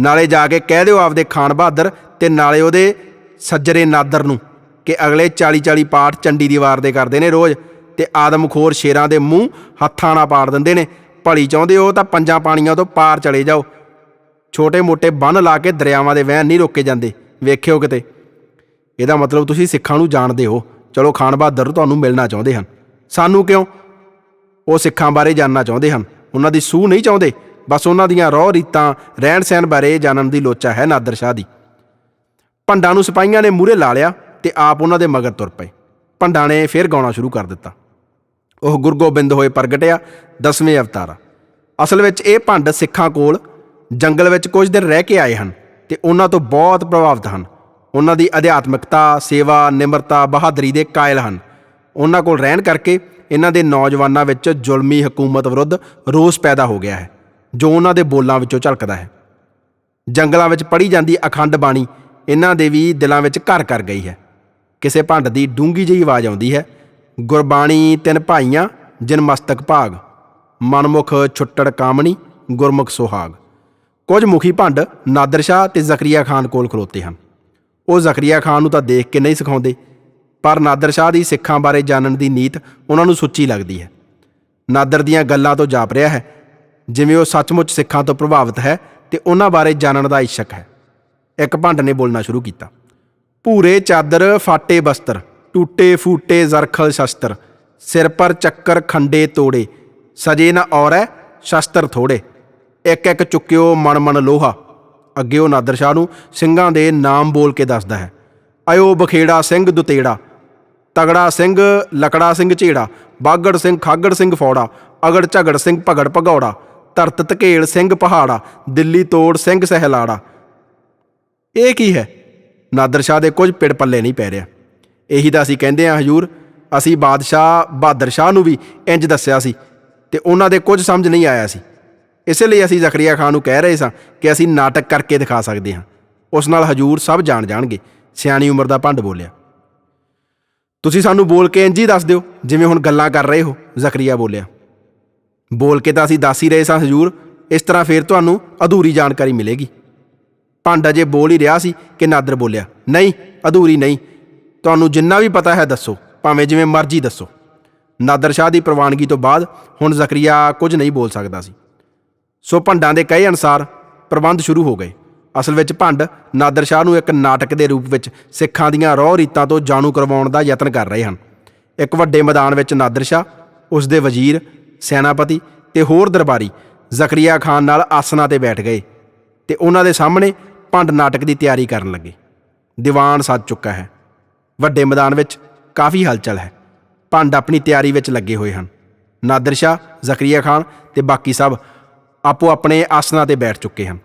ਨਾਲੇ ਜਾ ਕੇ ਕਹਿ ਦਿਓ ਆਪਦੇ ਖਾਨ ਬਹਾਦਰ ਤੇ ਨਾਲੇ ਉਹਦੇ ਸੱਜਰੇ ਨਾਦਰ ਨੂੰ ਕਿ ਅਗਲੇ 40 40 ਪਾਠ ਚੰਡੀ ਦੀ ਵਾਰ ਦੇ ਕਰਦੇ ਨੇ ਰੋਜ਼ ਤੇ ਆਦਮਖੋਰ ਸ਼ੇਰਾਂ ਦੇ ਮੂੰਹ ਹੱਥਾਂ ਨਾਲ ਪਾੜ ਦਿੰਦੇ ਨੇ। ਭਲੀ ਚਾਹੁੰਦੇ ਹੋ ਤਾਂ ਪੰਜਾਂ ਪਾਣੀਆਂ ਤੋਂ ਪਾਰ ਚਲੇ ਜਾਓ। ਛੋਟੇ-ਮੋਟੇ ਬੰਨ ਲਾ ਕੇ ਦਰਿਆਵਾਂ ਦੇ ਵਹਿਣ ਨਹੀਂ ਰੋਕੇ ਜਾਂਦੇ। ਵੇਖਿਓ ਕਿਤੇ। ਇਹਦਾ ਮਤਲਬ ਤੁਸੀਂ ਸਿੱਖਾਂ ਨੂੰ ਜਾਣਦੇ ਹੋ। ਚਲੋ ਖਾਨ ਬਹਾਦਰ ਤੁਹਾਨੂੰ ਮਿਲਣਾ ਚਾਹੁੰਦੇ ਹਨ। ਸਾਨੂੰ ਕਿਉਂ? ਉਹ ਸਿੱਖਾਂ ਬਾਰੇ ਜਾਣਨਾ ਚਾਹੁੰਦੇ ਹਨ। ਉਹਨਾਂ ਦੀ ਸੂਹ ਨਹੀਂ ਚਾਹੁੰਦੇ। ਬਸ ਉਹਨਾਂ ਦੀਆਂ ਰੋਹ ਰੀਤਾਂ ਰਹਿਣ ਸਹਿਣ ਬਾਰੇ ਜਾਣਨ ਦੀ ਲੋਚਾ ਹੈ ਨਾਦਰ ਸ਼ਾਹ ਦੀ। ਭੰਡਾਂ ਨੂੰ ਸਿਪਾਹੀਆਂ ਨੇ ਮੂਹਰੇ ਲਾ ਲਿਆ ਤੇ ਆਪ ਉਹਨਾਂ ਦੇ ਮਗਰ ਤੁਰ ਪਏ। ਭੰਡਾਂ ਨੇ ਫਿਰ ਗਾਉਣਾ ਸ਼ੁਰੂ ਕਰ ਦਿੱਤਾ। ਉਹ ਗੁਰਗੋਬਿੰਦ ਹੋਏ ਪ੍ਰਗਟਿਆ ਦਸਵੇਂ ਅਵਤਾਰਾ। ਅਸਲ ਵਿੱਚ ਇਹ ਭੰਡ ਸਿੱਖਾਂ ਕੋਲ ਜੰਗਲ ਵਿੱਚ ਕੁਝ ਦਿਨ ਰਹਿ ਕੇ ਆਏ ਹਨ ਤੇ ਉਹਨਾਂ ਤੋਂ ਬਹੁਤ ਪ੍ਰਭਾਵਿਤ ਹਨ। ਉਹਨਾਂ ਦੀ ਅਧਿਆਤਮਿਕਤਾ, ਸੇਵਾ, ਨਿਮਰਤਾ, ਬਹਾਦਰੀ ਦੇ ਕਾਇਲ ਹਨ। ਉਹਨਾਂ ਕੋਲ ਰਹਿਣ ਕਰਕੇ ਇਹਨਾਂ ਦੇ ਨੌਜਵਾਨਾਂ ਵਿੱਚ ਜ਼ੁਲਮੀ ਹਕੂਮਤ ਵਿਰੁੱਧ ਰੋਸ ਪੈਦਾ ਹੋ ਗਿਆ ਹੈ, ਜੋ ਉਹਨਾਂ ਦੇ ਬੋਲਾਂ ਵਿੱਚੋਂ ਝਲਕਦਾ ਹੈ। ਜੰਗਲਾਂ ਵਿੱਚ ਪੜੀ ਜਾਂਦੀ ਅਖੰਡ ਬਾਣੀ ਇਹਨਾਂ ਦੇ ਵੀ ਦਿਲਾਂ ਵਿੱਚ ਘਰ ਕਰ ਗਈ ਹੈ। ਕਿਸੇ ਭੰਡ ਦੀ ਡੂੰਗੀ ਜਿਹੀ ਆਵਾਜ਼ ਆਉਂਦੀ ਹੈ, ਗੁਰਬਾਣੀ ਤਿੰਨ ਭਾਈਆਂ ਜਨਮਸਤਕ ਭਾਗ, ਮਨਮੁਖ ਛੁੱਟੜ ਕਾਮਣੀ, ਗੁਰਮੁਖ ਸੁਹਾਗ। ਕੁਝ ਮੁਖੀ ਭੰਡ ਨਾਦਰ ਸ਼ਾਹ ਤੇ ਜ਼ਕਰੀਆ ਖਾਨ ਕੋਲ ਖਲੋਤੇ ਹਨ। ਉਹ ਜ਼ਕਰੀਆ ਖਾਨ ਨੂੰ ਤਾਂ ਦੇਖ ਕੇ ਨਹੀਂ ਸਿਖਾਉਂਦੇ, ਪਰ ਨਾਦਰ ਸ਼ਾਹ ਦੀ ਸਿੱਖਾਂ ਬਾਰੇ ਜਾਣਨ ਦੀ ਨੀਤ ਉਹਨਾਂ ਨੂੰ ਸੁੱਚੀ ਲੱਗਦੀ ਹੈ। ਨਾਦਰ ਦੀਆਂ ਗੱਲਾਂ ਤੋਂ ਜਾਪ ਰਿਹਾ ਹੈ, ਜਿਵੇਂ ਉਹ ਸੱਚਮੁੱਚ ਸਿੱਖਾਂ ਤੋਂ ਪ੍ਰਭਾਵਿਤ ਹੈ ਤੇ ਉਹਨਾਂ ਬਾਰੇ ਜਾਣਨ ਦਾ ਇੱਛਕ ਹੈ। ਇੱਕ ਭੰਡ ਨੇ ਬੋਲਣਾ ਸ਼ੁਰੂ ਕੀਤਾ। ਭੂਰੇ ਚਾਦਰ, ਫਾਟੇ ਬਸਤਰ, ਟੂਟੇ ਫੂਟੇ ਜ਼ਰਖਲ ਸ਼ਸਤਰ, ਸਿਰ ਪਰ ਚੱਕਰ ਖੰਡੇ ਤੋੜੇ, ਸਜੇ ਨਾ ਔਰੈ ਸ਼ਸਤਰ ਥੋੜੇ। ਇੱਕ ਇੱਕ ਚੁੱਕਿਓ ਮਨ ਮਨ ਲੋਹਾ। ਅੱਗੇ ਉਹ ਨਾਦਰ ਸ਼ਾਹ ਨੂੰ ਸਿੰਘਾਂ ਦੇ ਨਾਮ ਬੋਲ ਕੇ ਦੱਸਦਾ ਹੈ। ਆਇਓ ਬਖੇੜਾ ਸਿੰਘ ਦੁਤੇੜਾ, ਤਗੜਾ ਸਿੰਘ ਲਕੜਾ ਸਿੰਘ ਝੇੜਾ, ਬਾਗੜ ਸਿੰਘ ਖਾਗੜ ਸਿੰਘ ਫੌੜਾ, ਅਗੜ ਝਗੜ ਸਿੰਘ ਭਗੜ ਭਗੌੜਾ, ਧਰਤ ਧਕੇਲ ਸਿੰਘ ਪਹਾੜਾ, ਦਿੱਲੀ ਤੋੜ ਸਿੰਘ ਸਹਿਲਾੜਾ। ਇਹ ਕੀ ਹੈ? ਨਾਦਰ ਸ਼ਾਹ ਦੇ ਕੁਝ ਪਿੜ ਪੱਲੇ ਨਹੀਂ ਪੈ ਰਿਹਾ। ਇਹੀ ਤਾਂ ਅਸੀਂ ਕਹਿੰਦੇ ਹਾਂ, ਹਜੂਰ, ਅਸੀਂ ਬਾਦਸ਼ਾਹ ਬਹਾਦਰ ਸ਼ਾਹ ਨੂੰ ਵੀ ਇੰਜ ਦੱਸਿਆ ਸੀ ਤੇ ਉਹਨਾਂ ਦੇ ਕੁਝ ਸਮਝ ਨਹੀਂ ਆਇਆ ਸੀ। ਇਸੇ ਲਈ ਅਸੀਂ ਜ਼ਕਰੀਆ ਖਾਨ ਨੂੰ ਕਹਿ ਰਹੇ ਸਾਂ ਕਿ ਅਸੀਂ ਨਾਟਕ ਕਰਕੇ ਦਿਖਾ ਸਕਦੇ ਹਾਂ। ਉਸ ਨਾਲ ਹਜੂਰ ਸਭ ਜਾਣ ਜਾਣਗੇ। ਸਿਆਣੀ ਉਮਰ ਦਾ ਭੰਡ ਬੋਲਿਆ। ਤੁਸੀਂ ਸਾਨੂੰ ਬੋਲ ਕੇ ਇੰਜ ਹੀ ਦੱਸ ਦਿਓ, ਜਿਵੇਂ ਹੁਣ ਗੱਲਾਂ ਕਰ ਰਹੇ ਹੋ, ਜ਼ਕਰੀਆ ਬੋਲਿਆ। ਬੋਲ ਕੇ ਤਾਂ ਅਸੀਂ ਦੱਸ ਹੀ ਰਹੇ ਸਾਂ ਹਜੂਰ, ਇਸ ਤਰ੍ਹਾਂ ਫੇਰ ਤੁਹਾਨੂੰ ਅਧੂਰੀ ਜਾਣਕਾਰੀ ਮਿਲੇਗੀ। ਭੰਡ ਅਜੇ ਬੋਲ ਹੀ ਰਿਹਾ ਸੀ ਕਿ ਨਾਦਰ ਬੋਲਿਆ, ਨਹੀਂ, ਅਧੂਰੀ ਨਹੀਂ। ਤੁਹਾਨੂੰ ਜਿੰਨਾ ਵੀ ਪਤਾ ਹੈ ਦੱਸੋ, ਭਾਵੇਂ ਜਿਵੇਂ ਮਰਜ਼ੀ ਦੱਸੋ। ਨਾਦਰ ਸ਼ਾਹ ਦੀ ਪ੍ਰਵਾਨਗੀ ਤੋਂ ਬਾਅਦ ਹੁਣ ਜ਼ਕਰੀਆ ਕੁਝ ਨਹੀਂ ਬੋਲ ਸਕਦਾ ਸੀ। ਸੋ ਭੰਡਾਂ ਦੇ ਕਹੇ ਅਨੁਸਾਰ ਪ੍ਰਬੰਧ ਸ਼ੁਰੂ ਹੋ ਗਏ। ਅਸਲ ਵਿੱਚ ਭੰਡ ਨਾਦਰ ਸ਼ਾਹ ਨੂੰ ਇੱਕ ਨਾਟਕ ਦੇ ਰੂਪ ਵਿੱਚ ਸਿੱਖਾਂ ਦੀਆਂ ਰੋਹ ਰੀਤਾਂ ਤੋਂ ਜਾਣੂ ਕਰਵਾਉਣ ਦਾ ਯਤਨ ਕਰ ਰਹੇ ਹਨ। ਇੱਕ ਵੱਡੇ ਮੈਦਾਨ ਵਿੱਚ ਨਾਦਰ ਸ਼ਾਹ, ਉਸ ਦੇ ਵਜ਼ੀਰ, ਸੈਨਾਪਤੀ ਤੇ ਹੋਰ ਦਰਬਾਰੀ ਜ਼ਕਰੀਆ ਖਾਨ ਨਾਲ ਆਸਨਾਂ ਤੇ ਬੈਠ ਗਏ ਤੇ ਉਹਨਾਂ ਦੇ ਸਾਹਮਣੇ ਭੰਡ ਨਾਟਕ ਦੀ ਤਿਆਰੀ ਕਰਨ ਲੱਗੇ। ਦੀਵਾਨ ਸੱਜ ਚੁੱਕਾ ਹੈ। ਵੱਡੇ ਮੈਦਾਨ ਵਿੱਚ ਕਾਫੀ ਹਲਚਲ ਹੈ। ਭੰਡ ਆਪਣੀ ਤਿਆਰੀ ਵਿੱਚ ਲੱਗੇ ਹੋਏ ਹਨ। ਨਾਦਰ ਸ਼ਾਹ ਜ਼ਕਰੀਆ ਖਾਨ ਤੇ ਬਾਕੀ ਸਭ ਆਪੋ ਆਪਣੇ ਆਸਨਾਂ ਤੇ ਬੈਠ ਚੁੱਕੇ ਹਨ।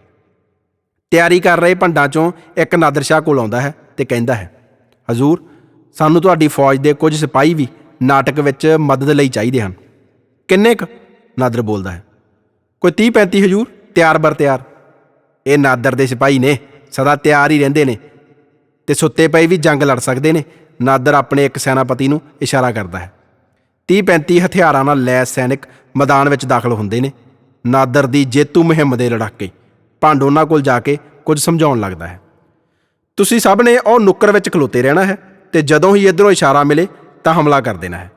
ਤਿਆਰੀ ਕਰ ਰਹੇ ਭੰਡਾਂ ਚੋਂ ਇੱਕ ਨਾਦਰ ਸ਼ਾਹ ਕੋਲ ਆਉਂਦਾ ਹੈ ਤੇ ਕਹਿੰਦਾ ਹੈ, ਹਜ਼ੂਰ, ਸਾਨੂੰ ਤੁਹਾਡੀ ਫੌਜ ਦੇ ਕੁਝ ਸਿਪਾਹੀ ਵੀ ਨਾਟਕ ਵਿੱਚ ਮਦਦ ਲਈ ਚਾਹੀਦੇ ਹਨ। ਕਿੰਨੇ ਕੁ? ਨਾਦਰ ਬੋਲਦਾ ਹੈ, ਕੋਈ 30 35 ਹਜ਼ੂਰ, ਤਿਆਰ ਬਰ ਤਿਆਰ। ਇਹ ਨਾਦਰ ਦੇ ਸਿਪਾਹੀ ਨੇ, ਸਦਾ ਤਿਆਰ ਹੀ ਰਹਿੰਦੇ ਨੇ ਤੇ ਸੁੱਤੇ ਪਏ ਵੀ ਜੰਗ ਲੜ ਸਕਦੇ ਨੇ। ਨਾਦਰ ਆਪਣੇ ਇੱਕ ਸੈਨਾਪਤੀ ਨੂੰ ਇਸ਼ਾਰਾ ਕਰਦਾ ਹੈ 30 35 ਹਥਿਆਰਾਂ ਨਾਲ ਲੈਸ ਸੈਨਿਕ ਮੈਦਾਨ ਵਿੱਚ ਦਾਖਲ ਹੁੰਦੇ ਨੇ। ਨਾਦਰ ਦੀ ਜੇਤੂ ਮੁਹਿੰਮ ਦੇ ਲੜਾਕੇ। ਭੰਡ ਉਹਨਾਂ ਕੋਲ ਜਾ ਕੇ ਕੁਝ ਸਮਝਾਉਣ ਲੱਗਦਾ ਹੈ। ਤੁਸੀਂ ਸਭ ਨੇ ਉਹ ਨੁੱਕਰ ਵਿੱਚ ਖਲੋਤੇ ਰਹਿਣਾ ਹੈ ਤੇ ਜਦੋਂ ਹੀ ਇਧਰੋਂ ਇਸ਼ਾਰਾ ਮਿਲੇ ਤਾਂ ਹਮਲਾ ਕਰ ਦੇਣਾ ਹੈ।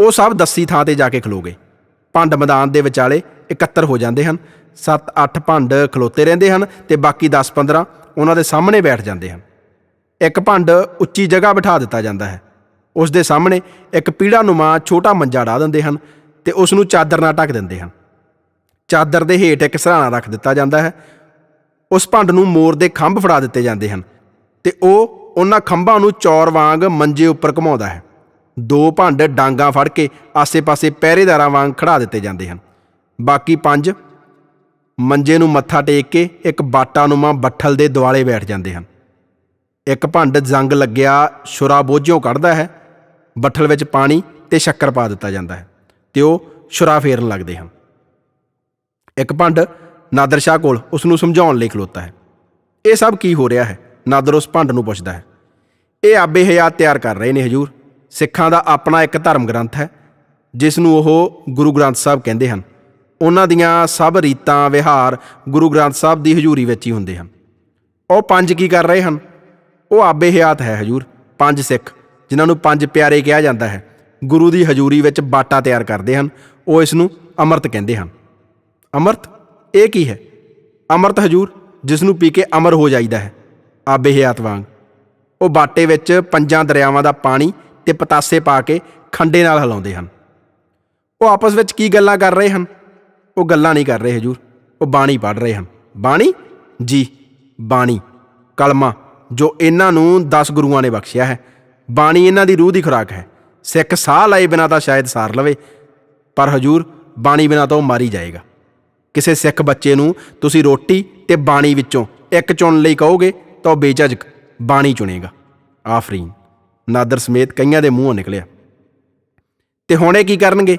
ਉਹ ਸਭ ਦੱਸੀ ਥਾਂ ਤੇ ਜਾ ਕੇ ਖਲੋ ਗਏ। ਭੰਡ ਮੈਦਾਨ ਦੇ ਵਿਚਾਲੇ ਇਕੱਤਰ ਹੋ ਜਾਂਦੇ ਹਨ। 7-8 ਭੰਡ ਖਲੋਤੇ ਰਹਿੰਦੇ ਹਨ ਤੇ ਬਾਕੀ 10-15 ਉਹਨਾਂ ਦੇ ਸਾਹਮਣੇ ਬੈਠ ਜਾਂਦੇ ਹਨ। ਇੱਕ ਭੰਡ ਉੱਚੀ ਜਗ੍ਹਾ ਬਿਠਾ ਦਿੱਤਾ ਜਾਂਦਾ ਹੈ। ਉਸ ਦੇ ਸਾਹਮਣੇ ਇੱਕ ਪੀੜਾ ਨੁਮਾ ਛੋਟਾ ਮੰਜਾ ਢਾ ਦਿੰਦੇ ਹਨ ਤੇ ਉਸ ਨੂੰ ਚਾਦਰ ਨਾਲ ਢੱਕ ਦਿੰਦੇ ਹਨ। ਚਾਦਰ ਦੇ ਹੇਠ ਇੱਕ ਸਰਾਣਾ ਰੱਖ ਦਿੱਤਾ ਜਾਂਦਾ ਹੈ। ਉਸ ਭੰਡ ਨੂੰ ਮੋਰ ਦੇ ਖੰਭ ਫੜਾ ਦਿੱਤੇ ਜਾਂਦੇ ਹਨ ਤੇ ਉਹ ਉਹਨਾਂ ਖੰਭਾਂ ਨੂੰ ਚੌਰ ਵਾਂਗ ਮੰਜੇ ਉੱਪਰ ਘੁਮਾਉਂਦਾ ਹੈ। ਦੋ ਭੰਡ ਡਾਂਗਾ ਫੜ ਕੇ ਆਸੇ-ਪਾਸੇ ਪਹਿਰੇਦਾਰਾਂ ਵਾਂਗ ਖੜਾ ਦਿੱਤੇ ਜਾਂਦੇ ਹਨ। ਬਾਕੀ ਪੰਜ ਮੰਜੇ ਨੂੰ ਮੱਥਾ ਟੇਕ ਕੇ ਇੱਕ ਬਾਟਾ ਨੁਮਾ ਬੱਠਲ ਦੇ ਦੁਆਲੇ ਬੈਠ ਜਾਂਦੇ ਹਨ। ਇੱਕ ਭੰਡ ਜੰਗ ਲੱਗਿਆ ਸ਼ੁਰਾ ਬੋਝਿਓ ਕੱਢਦਾ ਹੈ। ਬੱਠਲ ਵਿੱਚ ਪਾਣੀ ਤੇ ਸ਼ੱਕਰ ਪਾ ਦਿੱਤਾ ਜਾਂਦਾ ਹੈ। ਤੇ ਉਹ ਸ਼ੁਰਾ ਫੇਰਨ ਲੱਗਦੇ ਹਨ। ਇੱਕ ਭੰਡ ਨਾਦਰ ਸ਼ਾਹ ਕੋਲ ਉਸ ਨੂੰ ਸਮਝਾਉਣ ਲਈ ਖਲੋਤਾ ਹੈ। ਇਹ ਸਭ ਕੀ ਹੋ ਰਿਹਾ ਹੈ? ਨਾਦਰ ਉਸ ਭੰਡ ਨੂੰ ਪੁੱਛਦਾ ਹੈ। ਇਹ ਆਬੇ ਹਯਾਤ ਤਿਆਰ ਕਰ ਰਹੇ ਨੇ ਹਜੂਰ। ਸਿੱਖਾਂ ਦਾ ਆਪਣਾ ਇੱਕ ਧਰਮ ਗ੍ਰੰਥ ਹੈ ਜਿਸ ਨੂੰ ਉਹ ਗੁਰੂ ਗ੍ਰੰਥ ਸਾਹਿਬ ਕਹਿੰਦੇ ਹਨ। ਉਹਨਾਂ ਦੀਆਂ ਸਭ ਰੀਤਾਂ, ਵਿਹਾਰ ਗੁਰੂ ਗ੍ਰੰਥ ਸਾਹਿਬ ਦੀ ਹਜ਼ੂਰੀ ਵਿੱਚ ਹੀ ਹੁੰਦੇ ਹਨ। ਉਹ ਪੰਜ ਕੀ ਕਰ ਰਹੇ ਹਨ? ਉਹ ਆਬੇ ਹਯਾਤ ਹੈ ਹਜੂਰ, ਪੰਜ ਸਿੱਖ, ਜਿਨ੍ਹਾਂ ਨੂੰ ਪੰਜ ਪਿਆਰੇ ਕਿਹਾ ਜਾਂਦਾ ਹੈ। ਗੁਰੂ ਦੀ ਹਜ਼ੂਰੀ ਵਿੱਚ ਬਾਟਾ ਤਿਆਰ ਕਰਦੇ ਹਨ। ਉਹ ਇਸ ਨੂੰ ਅੰਮ੍ਰਿਤ ਕਹਿੰਦੇ ਹਨ। ਅੰਮ੍ਰਿਤ, ਇਹ ਕੀ ਹੈ? ਅੰਮ੍ਰਿਤ ਹਜੂਰ, ਜਿਸ ਨੂੰ ਪੀ ਕੇ ਅਮਰ ਹੋ ਜਾਈਦਾ ਹੈ। ਆਬੇ ਹਯਾਤ ਵਾਂਗ। ਉਹ ਬਾਟੇ ਵਿੱਚ ਪੰਜਾਂ ਦਰਿਆਵਾਂ ਦਾ ਪਾਣੀ ਤੇ ਪਤਾਸੇ ਪਾ ਕੇ ਖੰਡੇ ਨਾਲ ਹਿਲਾਉਂਦੇ ਹਨ। ਉਹ ਆਪਸ ਵਿੱਚ ਕੀ ਗੱਲਾਂ ਕਰ ਰਹੇ ਹਨ? ਉਹ ਗੱਲਾਂ ਨਹੀਂ ਕਰ ਰਹੇ ਹਜੂਰ। ਉਹ ਬਾਣੀ ਪੜ੍ਹ ਰਹੇ ਹਨ। ਬਾਣੀ? ਜੀ, ਬਾਣੀ। ਕਲਮਾ, ਜੋ ਇਹਨਾਂ ਨੂੰ 10 ਗੁਰੂਆਂ ਨੇ ਬਖਸ਼ਿਆ ਹੈ। ਬਾਣੀ ਇਹਨਾਂ ਦੀ ਰੂਹ ਦੀ ਖੁਰਾਕ ਹੈ। ਸਿੱਖ ਸਾਹ ਲਾਏ ਬਿਨਾਂ ਤਾਂ ਸ਼ਾਇਦ ਸਾਰ ਲਵੇ। ਪਰ ਹਜੂਰ, ਬਾਣੀ ਬਿਨਾਂ ਤਾਂ ਉਹ ਮਾਰੀ ਜਾਏਗਾ। ਕਿਸੇ ਸਿੱਖ ਬੱਚੇ ਨੂੰ ਤੁਸੀਂ ਰੋਟੀ ਤੇ ਬਾਣੀ ਵਿੱਚੋਂ ਇੱਕ ਚੁਣ ਲਈ ਕਹੋਗੇ ਤਾਂ ਉਹ ਬੇਝਿਜਕ ਬਾਣੀ ਚੁਣੇਗਾ। ਆਫਰੀਨ, ਨਾਦਰ ਸਮੇਤ ਕਈਆਂ ਦੇ ਮੂੰਹੋਂ ਨਿਕਲਿਆ। ਤੇ ਹੁਣ ਇਹ ਕੀ ਕਰਨਗੇ?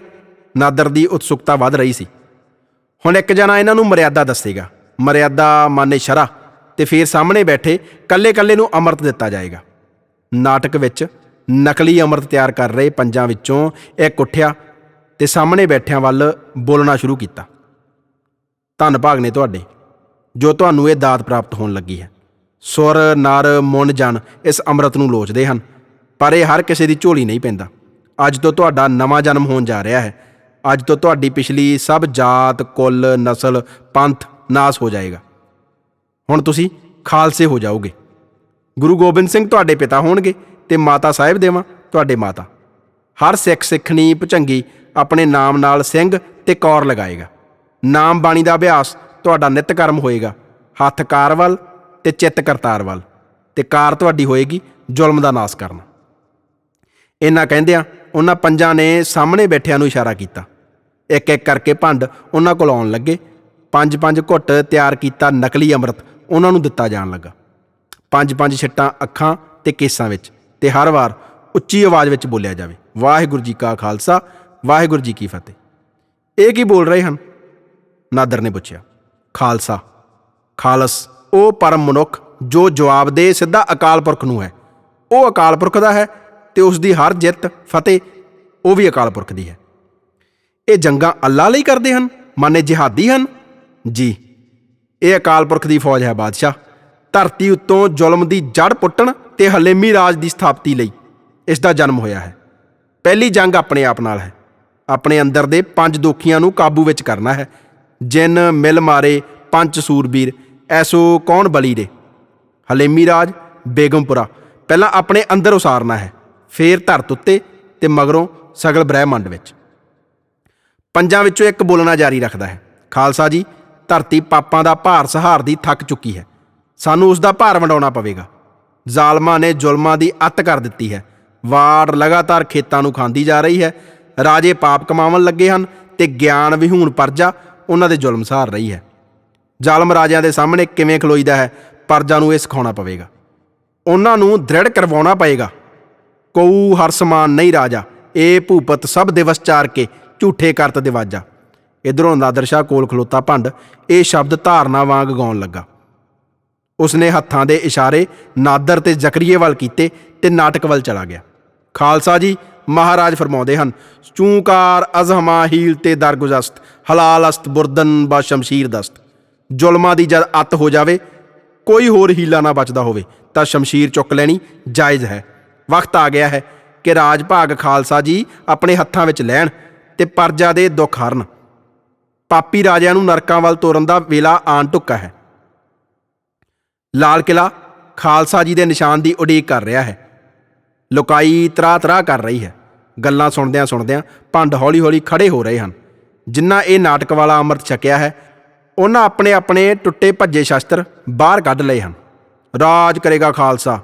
ਨਾਦਰ ਦੀ ਉਤਸੁਕਤਾ ਵੱਧ ਰਹੀ ਸੀ। ਹੁਣ ਇੱਕ ਜਣਾ ਇਹਨਾਂ ਨੂੰ ਮਰਿਆਦਾ ਦੱਸੇਗਾ। ਮਰਿਆਦਾ ਮਾਨੇ ਸ਼ਰਾ ਤੇ ਫਿਰ ਸਾਹਮਣੇ ਬੈਠੇ ਕੱਲੇ-ਕੱਲੇ ਨੂੰ ਅੰਮ੍ਰਿਤ ਦਿੱਤਾ ਜਾਏਗਾ। ਨਾਟਕ ਵਿੱਚ ਨਕਲੀ ਅੰਮ੍ਰਿਤ ਤਿਆਰ ਕਰ ਰਹੇ ਪੰਜਾਂ ਵਿੱਚੋਂ ਇੱਕ ਉੱਠਿਆ ਤੇ ਸਾਹਮਣੇ ਬੈਠਿਆਂ ਵੱਲ ਬੋਲਣਾ ਸ਼ੁਰੂ ਕੀਤਾ। ਧੰਨ ਭਾਗ ਨੇ ਤੁਹਾਡੇ, ਜੋ ਤੁਹਾਨੂੰ ਇਹ ਦਾਤ ਪ੍ਰਾਪਤ ਹੋਣ ਲੱਗੀ ਹੈ। ਸੁਰ, ਨਰ, ਮਨ, ਜਨ ਇਸ ਅੰਮ੍ਰਿਤ ਨੂੰ ਲੋਚਦੇ ਹਨ, ਪਰ ਇਹ ਹਰ ਕਿਸੇ ਦੀ ਝੋਲੀ ਨਹੀਂ ਪੈਂਦਾ। ਅੱਜ ਤੋਂ ਤੁਹਾਡਾ ਨਵਾਂ ਜਨਮ ਹੋਣ ਜਾ ਰਿਹਾ ਹੈ। ਅੱਜ ਤੋਂ ਤੁਹਾਡੀ ਪਿਛਲੀ ਸਭ ਜਾਤ, ਕੁੱਲ, ਨਸਲ, ਪੰਥ ਨਾਸ ਹੋ ਜਾਏਗਾ। ਹੁਣ ਤੁਸੀਂ ਖਾਲਸੇ ਹੋ ਜਾਓਗੇ। ਗੁਰੂ ਗੋਬਿੰਦ ਸਿੰਘ ਤੁਹਾਡੇ ਪਿਤਾ ਹੋਣਗੇ। ਤੇ ਮਾਤਾ ਸਾਹਿਬ ਦੇਵਾਂ? ਤੁਹਾਡੇ ਮਾਤਾ। ਹਰ ਸਿੱਖ ਸਿੱਖਣੀ ਭੁਚੰਗੀ ਆਪਣੇ ਨਾਮ ਨਾਲ ਸਿੰਘ ਤੇ ਕੌਰ ਲਗਾਏਗਾ। ਨਾਮ ਬਾਣੀ ਦਾ ਅਭਿਆਸ ਤੁਹਾਡਾ ਨਿਤ ਕਰਮ ਹੋਏਗਾ। ਹੱਥ ਕਾਰ ਵੱਲ ਤੇ ਚਿੱਤ ਕਰਤਾਰ ਵੱਲ ਤੇ ਕਾਰ ਤੁਹਾਡੀ ਹੋਏਗੀ ਜ਼ੁਲਮ ਦਾ ਨਾਸ ਕਰਨਾ। ਇਹਨਾਂ ਕਹਿੰਦਿਆਂ ਉਹਨਾਂ ਪੰਜਾਂ ਨੇ ਸਾਹਮਣੇ ਬੈਠਿਆਂ ਨੂੰ ਇਸ਼ਾਰਾ ਕੀਤਾ। ਇੱਕ ਇੱਕ ਕਰਕੇ ਭੰਡ ਉਹਨਾਂ ਕੋਲ ਆਉਣ ਲੱਗੇ। ਪੰਜ ਪੰਜ ਘੁੱਟ ਤਿਆਰ ਕੀਤਾ ਨਕਲੀ ਅੰਮ੍ਰਿਤ ਉਹਨਾਂ ਨੂੰ ਦਿੱਤਾ ਜਾਣ ਲੱਗਾ। ਪੰਜ ਪੰਜ ਛਿੱਟਾਂ ਅੱਖਾਂ ਤੇ ਕੇਸਾਂ ਵਿੱਚ। ਤੇ ਹਰ ਵਾਰ ਉੱਚੀ ਆਵਾਜ਼ ਵਿੱਚ ਬੋਲਿਆ ਜਾਵੇ। ਵਾਹਿਗੁਰੂ ਜੀ ਕਾ ਖਾਲਸਾ, ਵਾਹਿਗੁਰੂ ਜੀ ਕੀ ਫਤਿਹ। ਇਹ ਕੀ ਬੋਲ ਰਹੇ ਹਨ? ਨਾਦਰ ਨੇ ਪੁੱਛਿਆ। ਖਾਲਸਾ, ਖਾਲਸ ਉਹ ਪਰਮ ਮਨੁੱਖ, ਜੋ ਜਵਾਬ ਦੇ ਸਿੱਧਾ ਅਕਾਲ ਪੁਰਖ ਨੂੰ ਹੈ। ਉਹ ਅਕਾਲ ਪੁਰਖ ਦਾ ਹੈ ਤੇ ਉਸ ਦੀ ਹਰ ਜਿੱਤ, ਫਤਿਹ, ਉਹ ਵੀ ਅਕਾਲ ਪੁਰਖ ਦੀ ਹੈ। ਇਹ ਜੰਗਾਂ ਅੱਲਾ ਲਈ ਕਰਦੇ ਹਨ? ਮਾਨੇ ਜਿਹਾਦੀ ਹਨ? ਜੀ, ਇਹ ਅਕਾਲ ਪੁਰਖ ਦੀ ਫੌਜ ਹੈ ਬਾਦਸ਼ਾਹ। ਧਰਤੀ ਉੱਤੋਂ ਜ਼ੁਲਮ ਦੀ ਜੜ ਪੁੱਟਣ ਤੇ ਹਲੇਮੀ ਰਾਜ ਦੀ ਸਥਾਪਤੀ ਲਈ ਇਸ ਦਾ ਜਨਮ ਹੋਇਆ ਹੈ। ਪਹਿਲੀ ਜੰਗ ਆਪਣੇ ਆਪ ਨਾਲ ਹੈ। ਆਪਣੇ ਅੰਦਰ ਦੇ ਪੰਜ ਦੋਖੀਆਂ ਨੂੰ ਕਾਬੂ ਵਿੱਚ ਕਰਨਾ ਹੈ। ਜਿਨ, ਮਿਲ ਮਾਰੇ, ਪੰਜ ਸੂਰਬੀਰ, ਐਸੋ ਕੌਣ ਬਲੀ ਦੇ? ਹਲੇਮੀ ਰਾਜ, ਬੇਗਮਪੁਰਾ, ਪਹਿਲਾਂ ਆਪਣੇ ਅੰਦਰ ਉਸਾਰਨਾ ਹੈ। ਫੇਰ ਧਰਤ ਉੱਤੇ ਤੇ ਮਗਰੋਂ ਸਗਲ ਬ੍ਰਹਿਮੰਡ ਵਿੱਚ। ਪੰਜਾਂ ਵਿੱਚੋਂ ਇੱਕ ਬੋਲਣਾ ਜਾਰੀ ਰੱਖਦਾ ਹੈ। ਖਾਲਸਾ ਜੀ, ਧਰਤੀ ਪਾਪਾਂ ਦਾ ਭਾਰ ਸਹਾਰ ਦੀ ਥੱਕ ਚੁੱਕੀ ਹੈ। ਸਾਨੂੰ ਉਸ ਦਾ ਭਾਰ ਵੰਡਾਉਣਾ ਪਵੇਗਾ। ਜ਼ਾਲਮਾਂ ਨੇ ਜ਼ੁਲਮਾਂ ਦੀ ਅੱਤ ਕਰ ਦਿੱਤੀ ਹੈ। ਵਾੜ ਲਗਾਤਾਰ ਖੇਤਾਂ ਨੂੰ ਖਾਂਦੀ ਜਾ ਰਹੀ ਹੈ। ਰਾਜੇ ਪਾਪ ਕਮਾਉਣ ਲੱਗੇ ਹਨ ਤੇ ਗਿਆਨ ਵਿਹੂਣ ਪਰਜਾ ਉਹਨਾਂ ਦੇ ਜ਼ੁਲਮ ਸਹਾਰ ਰਹੀ ਹੈ। ਜ਼ਾਲਮ ਰਾਜਿਆਂ ਦੇ ਸਾਹਮਣੇ ਕਿਵੇਂ ਖਲੋਈਦਾ ਹੈ, ਪਰਜਾ ਨੂੰ ਇਹ ਸਿਖਾਉਣਾ ਪਵੇਗਾ। ਉਹਨਾਂ ਨੂੰ ਦ੍ਰਿੜ ਕਰਵਾਉਣਾ ਪਏਗਾ। ਕਉ ਹਰਸਮਾਨ ਨਹੀਂ ਰਾਜਾ ਇਹ ਭੂਪਤ ਸਭ ਦਿਵਸ ਚਾਰ ਕੇ, ਝੂਠੇ ਕਰਤ ਦਿਵਾਜਾ ਇਧਰੋਂ ਨਾਦਰ ਸ਼ਾਹ ਕੋਲ ਖਲੋਤਾ ਭੰਡ, ਇਹ ਸ਼ਬਦ ਧਾਰਨਾ ਵਾਂਗ ਗਾਉਣ ਲੱਗਾ। ਉਸਨੇ ਹੱਥਾਂ ਦੇ ਇਸ਼ਾਰੇ ਨਾਦਰ ਤੇ ਜ਼ਕਰੀਏ ਵੱਲ ਕੀਤੇ ਤੇ ਨਾਟਕ ਵੱਲ ਚਲਾ ਗਿਆ। ਖਾਲਸਾ ਜੀ ਮਹਾਰਾਜ ਫਰਮਾਉਂਦੇ ਹਨ, ਚੂੰਕਾਰ ਅਜ਼ਹਮਾ ਹੀਲ ਤੇ ਦਰਗੁਜ਼ਸਤ, ਹਲਾਲ ਅਸਤ ਬੁਰਦਨ ਬਾ ਸ਼ਮਸ਼ੀਰ ਦਸਤ। ਜ਼ੁਲਮਾਂ ਦੀ ਜਦ ਅੱਤ ਹੋ ਜਾਵੇ, ਕੋਈ ਹੋਰ ਹੀਲਾ ਨਾ ਬਚਦਾ ਹੋਵੇ, ਤਾਂ ਸ਼ਮਸ਼ੀਰ ਚੁੱਕ ਲੈਣੀ ਜਾਇਜ਼ ਹੈ। ਵਕਤ ਆ ਗਿਆ ਹੈ ਕਿ ਰਾਜ ਭਾਗ ਖਾਲਸਾ ਜੀ ਆਪਣੇ ਹੱਥਾਂ ਵਿੱਚ ਲੈਣ ਤੇ ਪਰਜਾ ਦੇ ਦੁੱਖ ਹਰਨ। ਪਾਪੀ ਰਾਜਿਆਂ ਨੂੰ ਨਰਕਾਂ ਵੱਲ ਤੋਰਨ ਦਾ ਵੇਲਾ ਆਣ ਟੁੱਕਾ ਹੈ। ਲਾਲ ਕਿਲਾ ਖਾਲਸਾ ਜੀ ਦੇ ਨਿਸ਼ਾਨ ਦੀ ਉਡੀਕ ਕਰ ਰਿਹਾ ਹੈ। ਲੁਕਾਈ ਤਰਾ ਤਰਾ ਕਰ ਰਹੀ ਹੈ। ਗੱਲਾਂ ਸੁਣਦਿਆਂ ਸੁਣਦਿਆਂ ਭੰਡ ਹੌਲੀ-ਹੌਲੀ ਖੜੇ ਹੋ ਰਹੇ ਹਨ। ਜਿਨ੍ਹਾਂ ਇਹ ਨਾਟਕ ਵਾਲਾ ਅੰਮ੍ਰਿਤ ਛਕਿਆ ਹੈ, ਉਹਨਾਂ ਆਪਣੇ ਆਪਣੇ ਟੁੱਟੇ ਭੱਜੇ ਸ਼ਸਤਰ ਬਾਹਰ ਕੱਢ ਲਏ ਹਨ। ਰਾਜ ਕਰੇਗਾ ਖਾਲਸਾ।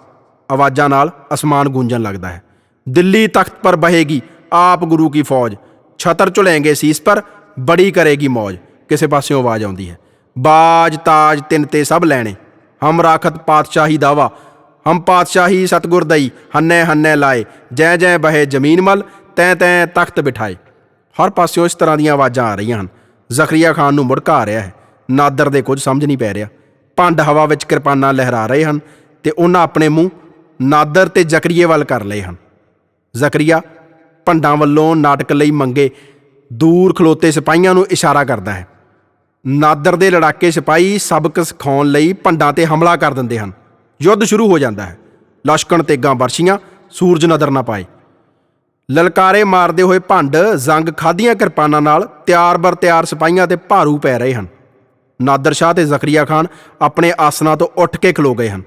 ਆਵਾਜ਼ਾਂ ਨਾਲ ਅਸਮਾਨ ਗੂੰਜਣ ਲੱਗਦਾ ਹੈ। ਦਿੱਲੀ ਤਖਤ ਪਰ ਬਹੇਗੀ ਆਪ ਗੁਰੂ ਕੀ ਫੌਜ। ਛਤਰ ਝੁਲੇਂਗੇ ਸੀਸ ਪਰ ਬੜੀ ਕਰੇਗੀ ਮੌਜ। ਕਿਸੇ ਪਾਸਿਓਂ ਆਵਾਜ਼ ਆਉਂਦੀ ਹੈ। ਬਾਜ ਤਾਜ ਤਿੰਨ ਤੇ ਸਭ ਲੈਣੇ। ਹਮ ਰਾਖਤ ਪਾਤਸ਼ਾਹੀ ਦਾਵਾ। ਹਮ ਪਾਤਸ਼ਾਹੀ ਸਤਗੁਰ ਦਈ ਹੰਨੇ ਹੰਨੇ ਲਾਏ। ਜੈ ਜੈ ਬਹੇ ਜ਼ਮੀਨ ਮਲ, ਤੈ ਤੈ ਤਖਤ ਬਿਠਾਏ। ਹਰ ਪਾਸਿਓਂ ਇਸ ਤਰ੍ਹਾਂ ਦੀਆਂ ਆਵਾਜ਼ਾਂ ਆ ਰਹੀਆਂ ਹਨ। ਜ਼ਕਰੀਆ ਖਾਨ ਨੂੰ ਮੁੜਕਾ ਆ ਰਿਹਾ ਹੈ। ਨਾਦਰ ਦੇ ਕੁਝ ਸਮਝ ਨਹੀਂ ਪੈ ਰਿਹਾ। ਭੰਡ ਹਵਾ ਵਿੱਚ ਕਿਰਪਾਨਾਂ ਲਹਿਰਾ ਰਹੇ ਹਨ ਤੇ ਉਹਨਾਂ ਆਪਣੇ ਮੂੰਹ ਨਾਦਰ ਤੇ ਜ਼ਕਰੀਏ ਵੱਲ ਕਰ ਲਏ ਹਨ। ਜ਼ਕਰੀਆ ਭੰਡਾਂ ਵੱਲੋਂ ਨਾਟਕ ਲਈ ਮੰਗੇ ਦੂਰ ਖਲੋਤੇ ਸਿਪਾਹੀਆਂ ਨੂੰ ਇਸ਼ਾਰਾ ਕਰਦਾ ਹੈ। ਨਾਦਰ ਦੇ ਲੜਾਕੇ ਸਿਪਾਹੀ ਸਬਕ ਸਿਖਾਉਣ ਲਈ ਭੰਡਾਂ ਤੇ ਹਮਲਾ ਕਰ ਦਿੰਦੇ ਹਨ। ਯੁੱਧ ਸ਼ੁਰੂ ਹੋ ਜਾਂਦਾ ਹੈ। ਲਸ਼ਕਣ ਤੇਗਾਂ ਵਰਸ਼ੀਆਂ ਸੂਰਜ ਨਦਰ ਨਾ ਪਾਏ। ਲਲਕਾਰੇ ਮਾਰਦੇ ਹੋਏ ਭੰਡ ਜ਼ੰਗ ਖਾਦੀਆਂ ਕਿਰਪਾਨਾਂ ਨਾਲ ਤਿਆਰ ਬਰ ਤਿਆਰ ਸਿਪਾਹੀਆਂ ਤੇ ਭਾਰੂ ਪੈ ਰਹੇ ਹਨ। ਨਾਦਰ ਸ਼ਾਹ ਤੇ ਜ਼ਕਰੀਆ ਖਾਨ ਆਪਣੇ ਆਸਨਾਂ ਤੋਂ ਉੱਠ ਕੇ ਖਲੋ ਗਏ ਹਨ।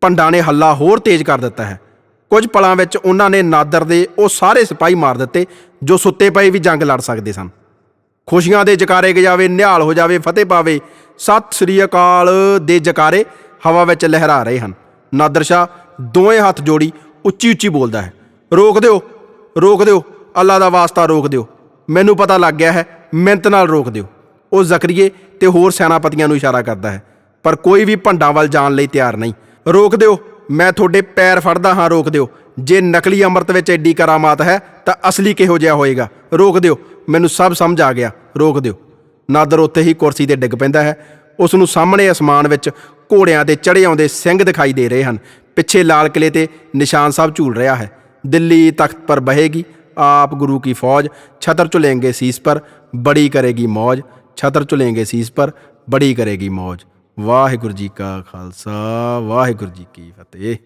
ਭੰਡਾਂ ਨੇ ਹੱਲਾ ਹੋਰ ਤੇਜ਼ ਕਰ ਦਿੱਤਾ ਹੈ। ਕੁਝ ਪਲਾਂ ਵਿੱਚ ਉਹਨਾਂ ਨੇ ਨਾਦਰ ਦੇ ਉਹ ਸਾਰੇ ਸਿਪਾਹੀ ਮਾਰ ਦਿੱਤੇ ਜੋ ਸੁੱਤੇ ਪਏ ਵੀ ਜੰਗ ਲੜ ਸਕਦੇ ਸਨ। ਖੁਸ਼ੀਆਂ ਦੇ ਜਕਾਰੇ ਗਜਾਵੇ ਨਿਹਾਲ ਹੋ ਜਾਵੇ, ਫਤਿਹ ਪਾਵੇ। ਸਤਿ ਸ੍ਰੀ ਅਕਾਲ ਦੇ ਜਕਾਰੇ ਹਵਾ ਵਿੱਚ ਲਹਿਰਾ ਰਹੇ ਹਨ। ਨਾਦਰ ਸ਼ਾਹ ਦੋਵੇਂ ਹੱਥ ਜੋੜੀ ਉੱਚੀ ਉੱਚੀ ਬੋਲਦਾ ਹੈ, ਰੋਕ ਦਿਓ ਰੋਕ ਦਿਓ, ਅੱਲਾ ਦਾ ਵਾਸਤਾ ਰੋਕ ਦਿਓ। ਮੈਨੂੰ ਪਤਾ ਲੱਗ ਗਿਆ ਹੈ, ਮਿਹਨਤ ਨਾਲ ਰੋਕ ਦਿਓ। ਉਹ ਜ਼ਕਰੀਏ ਤੇ ਹੋਰ ਸੈਨਾਪਤੀਆਂ ਨੂੰ ਇਸ਼ਾਰਾ ਕਰਦਾ ਹੈ, ਪਰ ਕੋਈ ਵੀ ਭੰਡਾਂ ਵੱਲ ਜਾਣ ਲਈ ਤਿਆਰ ਨਹੀਂ। ਰੋਕ ਦਿਓ, ਮੈਂ ਤੁਹਾਡੇ ਪੈਰ ਫੜਦਾ ਹਾਂ, ਰੋਕ ਦਿਓ। ਜੇ ਨਕਲੀ ਅੰਮ੍ਰਿਤ ਵਿੱਚ ਐਡੀ ਕਰਾਮਾਤ ਹੈ, ਤਾਂ ਅਸਲੀ ਕਿਹੋ ਜਿਹਾ ਹੋਏਗਾ? ਰੋਕ ਦਿਓ, ਮੈਨੂੰ ਸਭ ਸਮਝ ਆ ਗਿਆ। ਰੋਕ ਦਿਓ। ਨਾਦਰ ਉੱਥੇ ਹੀ ਕੁਰਸੀ ਤੇ ਡਿੱਗ ਪੈਂਦਾ ਹੈ। ਉਸ ਨੂੰ ਸਾਹਮਣੇ ਅਸਮਾਨ ਵਿੱਚ ਘੋੜਿਆਂ ਤੇ ਚੜੇ ਆਉਂਦੇ ਸਿੰਘ ਦਿਖਾਈ ਦੇ ਰਹੇ ਹਨ। ਪਿੱਛੇ ਲਾਲ ਕਿਲੇ ਤੇ ਨਿਸ਼ਾਨ ਸਾਹਿਬ ਝੂਲ ਰਿਹਾ ਹੈ। ਦਿੱਲੀ ਤਖਤ ਪਰ ਬਹੇਗੀ, ਆਪ ਗੁਰੂ ਕੀ ਫੌਜ। ਛਤਰ ਚੁਲੇਂਗੇ ਸੀਸ ਪਰ, ਬੜੀ ਕਰੇਗੀ ਮौज ਛਤਰ ਚੁਲੇਂਗੇ ਸੀਸ ਪਰ, ਬੜੀ ਕਰੇਗੀ ਮौज ਵਾਹਿਗੁਰੂ ਜੀ ਕਾ ਖਾਲਸਾ, ਵਾਹਿਗੁਰੂ ਜੀ ਕੀ ਫਤਿਹ।